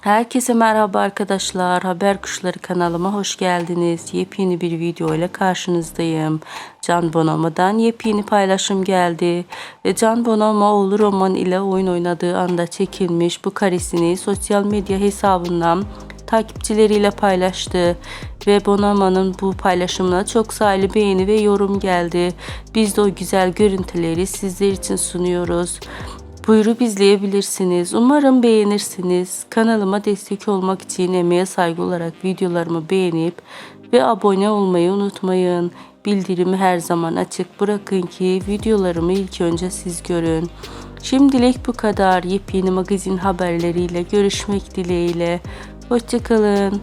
Herkese merhaba arkadaşlar. Haber Kuşları kanalıma hoş geldiniz. Yepyeni bir video ile karşınızdayım. Can Bonomo'dan yepyeni paylaşım geldi. Ve Can Bonomo oğlu Roman ile oyun oynadığı anda çekilmiş bu karesini sosyal medya hesabından takipçileriyle paylaştı ve Bonomo'nun bu paylaşımına çok sayılı beğeni ve yorum geldi. Biz de o güzel görüntüleri sizler için sunuyoruz. Buyurup izleyebilirsiniz. Umarım beğenirsiniz. Kanalıma destek olmak için emeğe saygı olarak videolarımı beğenip ve abone olmayı unutmayın. Bildirimi her zaman açık bırakın ki videolarımı ilk önce siz görün. Şimdilik bu kadar. Yepyeni magazin haberleriyle görüşmek dileğiyle. Hoşçakalın.